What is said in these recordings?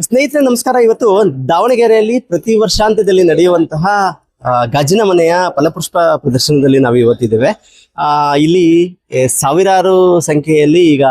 ಸ್ನೇಹಿತರೆ ನಮಸ್ಕಾರ. ಇವತ್ತು ದಾವಣಗೆರೆಯಲ್ಲಿ ಪ್ರತಿ ವರ್ಷಾಂತ್ಯದಲ್ಲಿ ನಡೆಯುವಂತಹ ಗಾಜಿನ ಮನೆಯ ಫಲಪುಷ್ಪ ಪ್ರದರ್ಶನದಲ್ಲಿ ನಾವು ಇವತ್ತಿದ್ದೇವೆ. ಆ, ಇಲ್ಲಿ ಸಾವಿರಾರು ಸಂಖ್ಯೆಯಲ್ಲಿ ಈಗ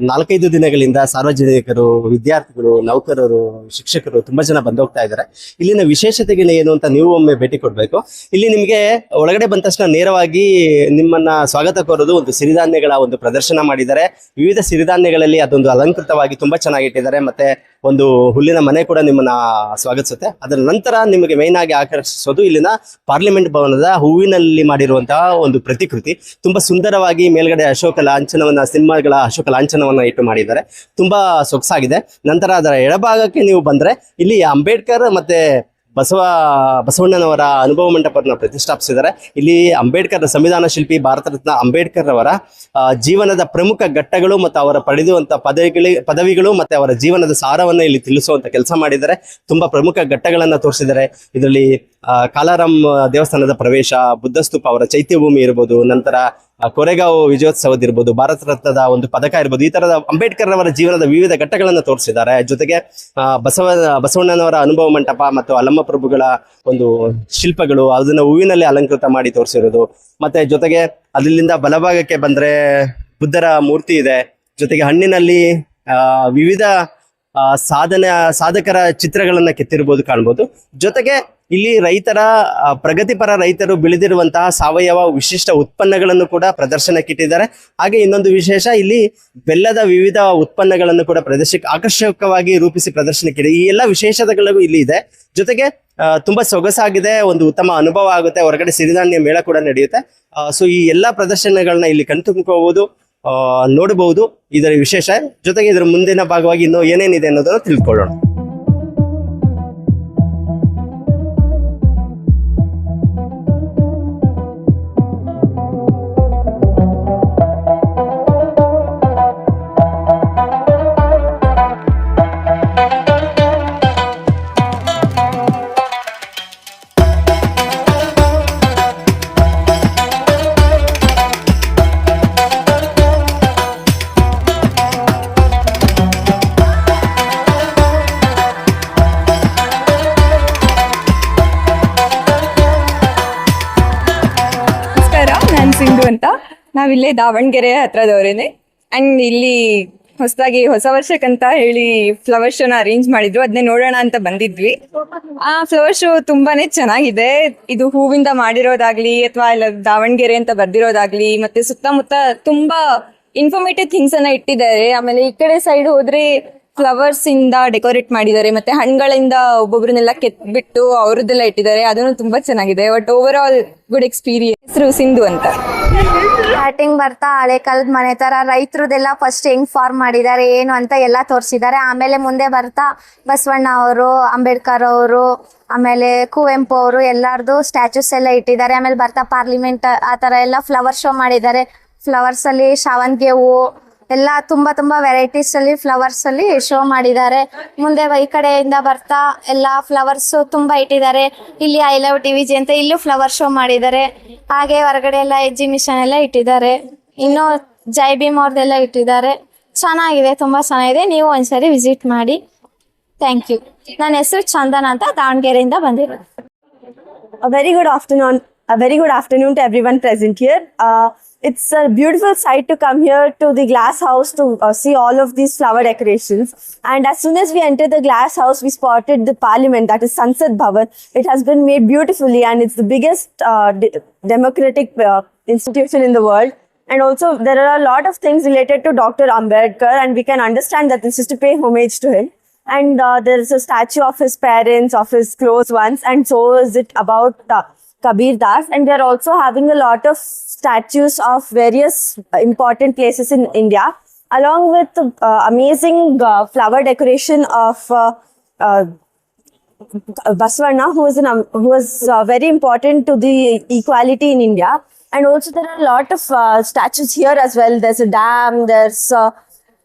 ನಾಲ್ಕೈದು ದಿನಗಳಿಂದ ಸಾರ್ವಜನಿಕರು ವಿದ್ಯಾರ್ಥಿಗಳು ನೌಕರರು ಶಿಕ್ಷಕರು ತುಂಬಾ ಜನ ಬಂದೋಗ್ತಾ ಇದ್ದಾರೆ. ಇಲ್ಲಿನ ವಿಶೇಷತೆಗಳು ಏನು ಅಂತ ನೀವು ಒಮ್ಮೆ ಭೇಟಿ ಕೊಡ್ಬೇಕು. ಇಲ್ಲಿ ನಿಮಗೆ ಒಳಗಡೆ ಬಂದ ತಕ್ಷಣ ನೇರವಾಗಿ ನಿಮ್ಮನ್ನ ಸ್ವಾಗತ ಕೋರೋದು ಒಂದು ಸಿರಿಧಾನ್ಯಗಳ ಒಂದು ಪ್ರದರ್ಶನ ಮಾಡಿದ್ದಾರೆ. ವಿವಿಧ ಸಿರಿಧಾನ್ಯಗಳಲ್ಲಿ ಅದೊಂದು ಅಲಂಕೃತವಾಗಿ ತುಂಬಾ ಚೆನ್ನಾಗಿಟ್ಟಿದ್ದಾರೆ ಮತ್ತೆ ಒಂದು ಹುಲ್ಲಿನ ಮನೆ ಕೂಡ ನಿಮ್ಮನ್ನ ಸ್ವಾಗತಿಸುತ್ತೆ. ಅದರ ನಂತರ ನಿಮಗೆ ಮೇನ್ ಆಗಿ ಆಕರ್ಷಿಸೋದು ಇಲ್ಲಿನ ಪಾರ್ಲಿಮೆಂಟ್ ಭವನದ ಹೂವಿನಲ್ಲಿ ಮಾಡಿರುವಂತಹ ಒಂದು ಪ್ರತಿಕೃತಿ. ತುಂಬಾ ಸುಂದರವಾಗಿ ಮೇಲ್ಗಡೆ ಅಶೋಕ ಲಾಂಛನವನ್ನ, ಸಿನಿಮಾಗಳ ಅಶೋಕ ಲಾಂಛನವನ್ನ ಇಟ್ಟು ಮಾಡಿದ್ದಾರೆ. ತುಂಬಾ ಸೊಗಸಾಗಿದೆ. ನಂತರ ಅದರ ಎಡಭಾಗಕ್ಕೆ ನೀವು ಬಂದ್ರೆ ಇಲ್ಲಿ ಅಂಬೇಡ್ಕರ್ ಮತ್ತೆ ಬಸವ, ಬಸವಣ್ಣನವರ ಅನುಭವ ಮಂಟಪವನ್ನು ಪ್ರತಿಷ್ಠಾಪಿಸಿದ್ದಾರೆ. ಇಲ್ಲಿ ಅಂಬೇಡ್ಕರ್ ಸಂವಿಧಾನ ಶಿಲ್ಪಿ, ಭಾರತ ರತ್ನ ಅಂಬೇಡ್ಕರ್ ಅವರ ಜೀವನದ ಪ್ರಮುಖ ಘಟ್ಟಗಳು ಮತ್ತು ಅವರ ಪಡೆದುವಂಥ ಪದವಿಗಳು ಪದವಿಗಳು ಮತ್ತೆ ಅವರ ಜೀವನದ ಸಾರವನ್ನು ಇಲ್ಲಿ ತಿಳಿಸುವಂತ ಕೆಲಸ ಮಾಡಿದ್ದಾರೆ. ತುಂಬಾ ಪ್ರಮುಖ ಘಟ್ಟಗಳನ್ನ ತೋರಿಸಿದ್ದಾರೆ. ಇದರಲ್ಲಿ ಕಾಲಾರಾಮ್ ದೇವಸ್ಥಾನದ ಪ್ರವೇಶ, ಬುದ್ಧಸ್ತೂಪ ಅವರ ಚೈತ್ಯಭೂಮಿ ಇರ್ಬೋದು, ನಂತರ ಕೊರೆಗಾಂವ್ ವಿಜಯೋತ್ಸವದ ಇರ್ಬೋದು, ಭಾರತ ರತ್ನದ ಒಂದು ಪದಕ ಇರ್ಬೋದು, ಈ ತರದ ಅಂಬೇಡ್ಕರ್ ಅವರ ಜೀವನದ ವಿವಿಧ ಘಟ್ಟಗಳನ್ನು ತೋರಿಸಿದ್ದಾರೆ. ಜೊತೆಗೆ ಬಸವ, ಬಸವಣ್ಣನವರ ಅನುಭವ ಮಂಟಪ ಮತ್ತು ಅಲ್ಲಮ್ಮ ಪ್ರಭುಗಳ ಒಂದು ಶಿಲ್ಪಗಳು ಅದನ್ನ ಹೂವಿನಲ್ಲಿ ಅಲಂಕೃತ ಮಾಡಿ ತೋರಿಸಿರೋದು. ಮತ್ತೆ ಜೊತೆಗೆ ಅಲ್ಲಿಂದ ಬಲಭಾಗಕ್ಕೆ ಬಂದ್ರೆ ಬುದ್ಧರ ಮೂರ್ತಿ ಇದೆ. ಜೊತೆಗೆ ಹಣ್ಣಿನಲ್ಲಿ ವಿವಿಧ ಸಾಧನ, ಸಾಧಕರ ಚಿತ್ರಗಳನ್ನ ಕೆತ್ತಿರ್ಬೋದು ಕಾಣ್ಬೋದು. ಜೊತೆಗೆ ಇಲ್ಲಿ ರೈತರ ಪ್ರಗತಿಪರ ರೈತರು ಬೆಳೆದಿರುವಂತಹ ಸಾವಯವ ವಿಶಿಷ್ಟ ಉತ್ಪನ್ನಗಳನ್ನು ಕೂಡ ಪ್ರದರ್ಶನಕ್ಕೆ ಇಟ್ಟಿದ್ದಾರೆ ಹಾಗೆ ಇನ್ನೊಂದು ವಿಶೇಷ, ಇಲ್ಲಿ ಬೆಲ್ಲದ ವಿವಿಧ ಉತ್ಪನ್ನಗಳನ್ನು ಕೂಡ ಪ್ರದರ್ಶಕ, ಆಕರ್ಷಕವಾಗಿ ರೂಪಿಸಿ ಪ್ರದರ್ಶನಕ್ಕೆ ಈ ಎಲ್ಲ ವಿಶೇಷತೆಗಳು ಇಲ್ಲಿ ಇದೆ. ಜೊತೆಗೆ ತುಂಬಾ ಸೊಗಸಾಗಿದೆ, ಒಂದು ಉತ್ತಮ ಅನುಭವ ಆಗುತ್ತೆ, ಹೊರಗಡೆ ಸಿರಿಧಾನ್ಯ ಮೇಳ ಕೂಡ ನಡೆಯುತ್ತೆ. ಸೊ ಈ ಎಲ್ಲ ಪ್ರದರ್ಶನಗಳನ್ನ ಇಲ್ಲಿ ಕಣ್ತುಂಬ್ಕೋಬಹುದು ನೋಡಬಹುದು. ಇದರ ವಿಶೇಷ, ಜೊತೆಗೆ ಇದರ ಮುಂದಿನ ಭಾಗವಾಗಿ ಇನ್ನೂ ಏನೇನಿದೆ ಅನ್ನೋದನ್ನು ತಿಳ್ಕೊಳ್ಳೋಣ. ಅಂತ. ನಾವಿಲ್ಲೇ ದಾವಣಗೆರೆ ಹತ್ರದವರೇನೆ. ಅಂಡ್ ಇಲ್ಲಿ ಹೊಸದಾಗಿ ಹೊಸ ವರ್ಷಕ್ಕಂತ ಹೇಳಿ ಫ್ಲವರ್ ಶೋನ ಅರೇಂಜ್ ಮಾಡಿದ್ರು. ಅದನ್ನೇ ನೋಡೋಣ ಅಂತ ಬಂದಿದ್ವಿ. ಆ ಫ್ಲವರ್ ಶೋ ತುಂಬಾನೇ ಚೆನ್ನಾಗಿದೆ. ಇದು ಹೂವಿಂದ ಮಾಡಿರೋದಾಗ್ಲಿ ಅಥವಾ ಇಲ್ಲ ದಾವಣಗೆರೆ ಅಂತ ಬರ್ದಿರೋದಾಗ್ಲಿ ಮತ್ತೆ ಸುತ್ತಮುತ್ತ ತುಂಬಾ ಇನ್ಫಾರ್ಮೇಟಿವ್ ಥಿಂಗ್ಸ್ ಅನ್ನ ಇಟ್ಟಿದ್ದಾರೆ. ಆಮೇಲೆ ಈ ಕಡೆ ಸೈಡ್ ಹೋದ್ರೆ ಫ್ಲವರ್ಸ್ ಇಂದ ಡೆಕೋರೇಟ್ ಮಾಡಿದ್ದಾರೆ, ಮತ್ತೆ ಹಣ್ಣುಗಳಿಂದ ಒಬ್ಬೊಬ್ರನ್ನೆಲ್ಲ ಕೆತ್ಬಿಟ್ಟು ಅವ್ರದ್ದೆಲ್ಲ ಇಟ್ಟಿದ್ದಾರೆ. ಅದನ್ನು ತುಂಬಾ ಚೆನ್ನಾಗಿದೆ. But overall good experience ಹೆಸರು ಸಿಂಧು ಅಂತ. ಸ್ಟಾರ್ಟಿಂಗ್ ಬರ್ತಾ ಹಳೆ ಕಾಲದ ಮನೆ ತರ ರೈತರದೆಲ್ಲ ಫಸ್ಟ್ ಹೆಂಗ್ ಫಾರ್ಮ್ ಮಾಡಿದ್ದಾರೆ, ಏನು ಅಂತ ಎಲ್ಲ ತೋರಿಸಿದ್ದಾರೆ. ಆಮೇಲೆ ಮುಂದೆ ಬರ್ತಾ ಬಸವಣ್ಣ ಅವರು, ಅಂಬೇಡ್ಕರ್ ಅವರು, ಆಮೇಲೆ ಕುವೆಂಪು ಅವರು ಎಲ್ಲಾರ್ದು ಸ್ಟ್ಯಾಚುಸ್ ಎಲ್ಲ ಇಟ್ಟಿದ್ದಾರೆ. ಆಮೇಲೆ ಬರ್ತಾ ಪಾರ್ಲಿಮೆಂಟ್ ಆ ತರ ಎಲ್ಲ ಫ್ಲವರ್ ಶೋ ಮಾಡಿದ್ದಾರೆ. ಫ್ಲವರ್ಸ್ ಅಲ್ಲಿ ಶಾವಂತಿಗೆ ಹೂವು ಎಲ್ಲ ತುಂಬಾ ತುಂಬಾ ವೆರೈಟೀಸ್ ಅಲ್ಲಿ ಫ್ಲವರ್ಸ್ ಅಲ್ಲಿ ಶೋ ಮಾಡಿದ್ದಾರೆ. ಮುಂದೆ ಈ ಕಡೆಯಿಂದ ಬರ್ತಾ ಎಲ್ಲ ಫ್ಲವರ್ಸ್ ತುಂಬಾ ಇಟ್ಟಿದ್ದಾರೆ. ಇಲ್ಲಿ ಐ ಲವ್ ಟಿ ಜಿ ಅಂತ ಇಲ್ಲೂ ಫ್ಲವರ್ ಶೋ ಮಾಡಿದ್ದಾರೆ. ಹಾಗೆ ಹೊರಗಡೆ ಎಲ್ಲ ಎಕ್ಸಿಬಿಷನ್ ಎಲ್ಲ ಇಟ್ಟಿದ್ದಾರೆ. ಇನ್ನು ಜೈ ಭೀಮ್ ಅವ್ರದ್ದೆಲ್ಲ ಇಟ್ಟಿದ್ದಾರೆ. ಚೆನ್ನಾಗಿದೆ ತುಂಬಾ ಚೆನ್ನಾಗಿದೆ. ನೀವು ಒಂದ್ಸರಿ ವಿಸಿಟ್ ಮಾಡಿ. ಥ್ಯಾಂಕ್ ಯು ನನ್ನ ಹೆಸರು ಚಂದನ ಅಂತ ದಾವಣಗೆರೆಯಿಂದ ಬಂದಿರೋದು. Very good afternoon very good afternoon to everyone present. Uh, it's a beautiful sight to come here to the glass house to uh, see all of these flower decorations. And as soon as we entered the glass house, we spotted the parliament, that is Sansad Bhavan. It has been made beautifully and it's the biggest uh, de- democratic uh, institution in the world. And also, there are a lot of things related to Dr. Ambedkar, and we can understand that this is to pay homage to him and uh, there is a statue of his parents, of his close ones, and so is it about uh, Kabir Das. And they are also having a lot of statues of various important places in India, along with uh, amazing uh, flower decoration of. Uh, uh, Baswarna, who is an, um, who is uh, very important to the equality in India, and also there are a lot of uh, statues here as well. There's a dam. There's uh,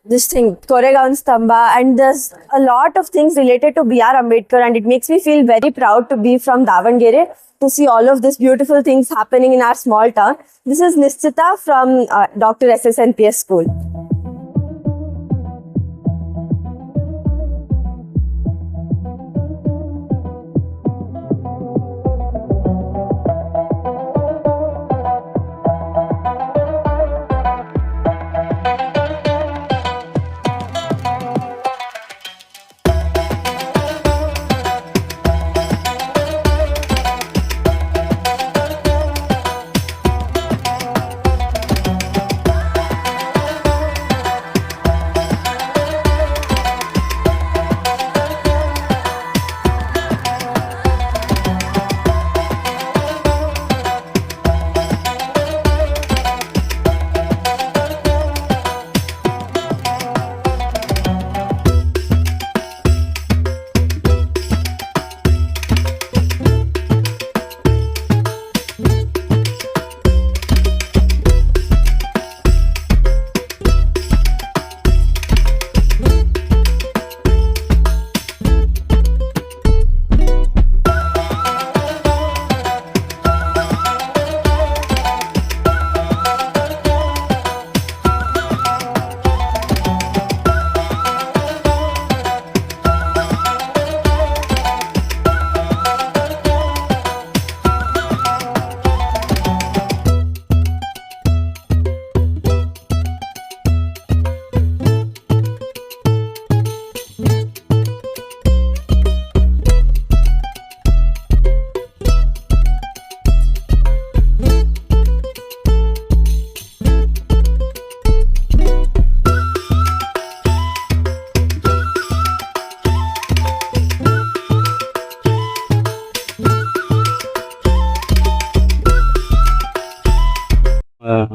this thing, Koregaon Stamba, and there's a lot of things related to B.R. Ambedkar, and it makes me feel very proud to be from Davangere to see all of these beautiful things happening in our small town. This is Nischita from uh, Dr. SSNPS School.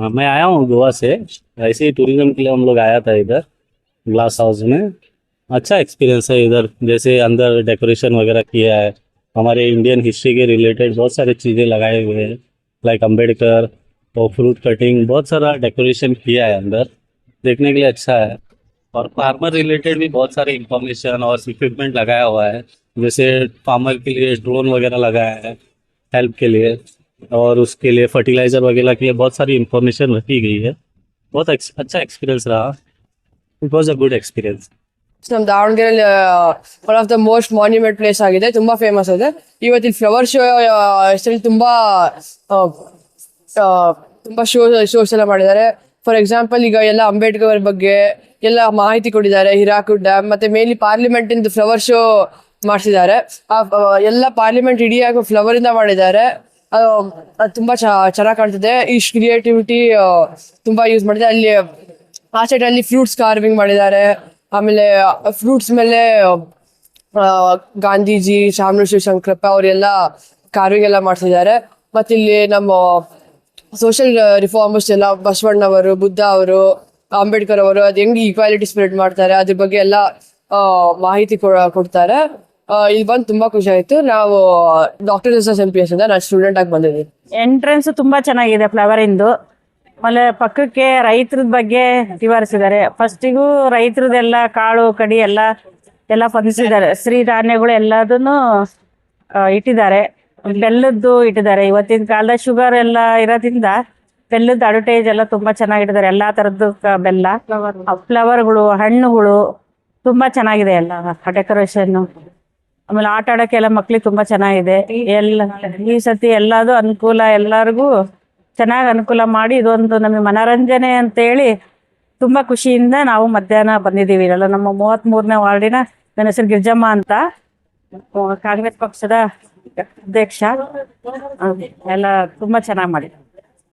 मैं आया हूँ गोवा से। ऐसे ही tourism के लिए हम लोग आया था इधर ग्लास हाउस में। अच्छा एक्सपीरियंस है इधर, जैसे अंदर डेकोरेशन वगैरह किया है। हमारे इंडियन हिस्ट्री के रिलेटेड बहुत सारी चीज़ें लगाए हुए हैं लाइक अंबेडकर और फ्रूट कटिंग बहुत सारा डेकोरेशन किया है अंदर। देखने के लिए अच्छा है। और फार्मर रिलेटेड भी बहुत सारे इंफॉर्मेशन और इक्विपमेंट लगाया हुआ है। जैसे फार्मर के लिए ड्रोन वगैरह लगाया है हेल्प के लिए। और उसके लिए फर्टिलाइजर वगैरह के लिए बहुत सारी इंफॉर्मेशन रखी गई है बहुत ex- अच्छा एक्सपीरियंस रहा it was a good experience ನಮ್ಮ ದಾವಣಗೆರೆಯಲ್ಲಿ one of the most monument place ಆಗಿದೆ ತುಂಬಾ ಫೇಮಸ್ ಇದೆ ಇವತ್ತಿನ ಫ್ಲವರ್ ಶೋ ಹೆಸರಲ್ಲಿ ತುಂಬಾ ಆ, ಆ, ತುಂಬಾ ಶೋ ಶೋಸ್ ಎಲ್ಲ ಮಾಡಿದ್ದಾರೆ ಫಾರ್ ಎಕ್ಸಾಂಪಲ್ ಈಗ ಎಲ್ಲ ಅಂಬೇಡ್ಕರ್ ಬಗ್ಗೆ ಎಲ್ಲ ಮಾಹಿತಿ ಕೊಟ್ಟಿದ್ದಾರೆ ಹಿರಾಕುಡ್ ಡ್ಯಾಮ್ ಮತ್ತೆ ಮೇನ್ಲಿ ಪಾರ್ಲಿಮೆಂಟ್ ಇಂದ ಫ್ಲವರ್ ಶೋ ಮಾಡಿಸಿದ್ದಾರೆ ಆ ಆ, ಎಲ್ಲ ಪಾರ್ಲಿಮೆಂಟ್ ಇಡಿಯಾಗಿ ಫ್ಲವರ್ ಇಂದ ಮಾಡಿದ್ದಾರೆ ಅದು ತುಂಬಾ ಚೆನ್ನಾಗಿ ಕಾಣ್ತಿದೆ. ಈ ಕ್ರಿಯೇಟಿವಿಟಿ ತುಂಬಾ ಯೂಸ್ ಮಾಡಿದೆ. ಅಲ್ಲಿ, ಆ ಸೈಡ್ ಅಲ್ಲಿ ಫ್ರೂಟ್ಸ್ ಕಾರ್ವಿಂಗ್ ಮಾಡಿದ್ದಾರೆ. ಆಮೇಲೆ ಫ್ರೂಟ್ಸ್ ಮೇಲೆ ಗಾಂಧೀಜಿ ಶಾಮನು ಶಿವಶಂಕರಪ್ಪ ಅವರೆಲ್ಲ ಕಾರ್ವಿಂಗ್ ಎಲ್ಲ ಮಾಡ್ತಿದ್ದಾರೆ ಮತ್ತೆ ಇಲ್ಲಿ ನಮ್ಮ ಸೋಷಿಯಲ್ ರಿಫಾರ್ಮರ್ಸ್ ಎಲ್ಲ ಬಸವಣ್ಣವರು ಬುದ್ಧ ಅವರು, ಅಂಬೇಡ್ಕರ್ ಅವರು, ಅದು ಹೆಂಗ್ ಈಕ್ವಾಲಿಟಿ ಸ್ಪ್ರೆಡ್ ಮಾಡ್ತಾರೆ, ಅದ್ರ ಬಗ್ಗೆ ಎಲ್ಲ ಮಾಹಿತಿ ಕೊಡ್ತಾರೆ. ಇಲ್ಲಿ ಬಂದು ತುಂಬಾ ಖುಷಿ ಆಯ್ತು. ನಾವು doctor S M P S ಇಂದ ನಾನು ಸ್ಟೂಡೆಂಟ್ ಆಗಿ ಬಂದಿದ್ದೀನಿ. ಎಂಟ್ರೆನ್ಸ್ ತುಂಬಾ ಚೆನ್ನಾಗಿದೆ ಫ್ಲವರ್ ಇಂದು. ಆಮೇಲೆ ಪಕ್ಕಕ್ಕೆ ರೈತರ ಬಗ್ಗೆ ವಿವರಿಸಿದ್ದಾರೆ ಫಸ್ಟಿಗೂ ರೈತರದೆಲ್ಲ ಕಾಳು ಕಡಿ ಎಲ್ಲ ಎಲ್ಲ ಸ್ತ್ರೀ ಸಿರಿಧಾನ್ಯಗಳು ಎಲ್ಲದನ್ನು ಇಟ್ಟಿದ್ದಾರೆ. ಬೆಲ್ಲದ್ದು ಇಟ್ಟಿದ್ದಾರೆ. ಇವತ್ತಿನ ಕಾಲದ ಶುಗರ್ ಎಲ್ಲ ಇರೋದ್ರಿಂದ ಬೆಲ್ಲದ ಅಡ್ವರ್ಟೈಸ್ ಎಲ್ಲ ತುಂಬಾ ಚೆನ್ನಾಗಿಟ್ಟಿದ್ದಾರೆ ಎಲ್ಲಾ ತರದ್ದು ಬೆಲ್ಲ ಫ್ಲವರ್ಗಳು ಹಣ್ಣುಗಳು ತುಂಬಾ ಚೆನ್ನಾಗಿದೆ ಎಲ್ಲ ಡೆಕೋರೇಷನ್ ಆಮೇಲೆ ಆಟ ಆಡೋಕ್ಕೆಲ್ಲ ಮಕ್ಳಿಗೆ ತುಂಬಾ ಚೆನ್ನಾಗಿದೆ. ಎಲ್ಲ ಈ ಸತಿ ಎಲ್ಲದು ಅನುಕೂಲ, ಎಲ್ಲರಿಗೂ ಚೆನ್ನಾಗಿ ಅನುಕೂಲ ಮಾಡಿ ಇದೊಂದು ನಮಗೆ ಮನರಂಜನೆ ಅಂತೇಳಿ ತುಂಬಾ ಖುಷಿಯಿಂದ ನಾವು ಮಧ್ಯಾಹ್ನ ಬಂದಿದ್ದೀವಿ. ಇರಲ್ಲ ನಮ್ಮ ಮೂವತ್ತ್ ಮೂರನೇ ವಾರ್ಡಿನ ನನ್ನ ಹೆಸರು ಗಿರ್ಜಮ್ಮ ಅಂತ. ಕಾಂಗ್ರೆಸ್ ಪಕ್ಷದ ಅಧ್ಯಕ್ಷ. ಎಲ್ಲ ತುಂಬಾ ಚೆನ್ನಾಗಿ ಮಾಡಿದ್ದಾರೆ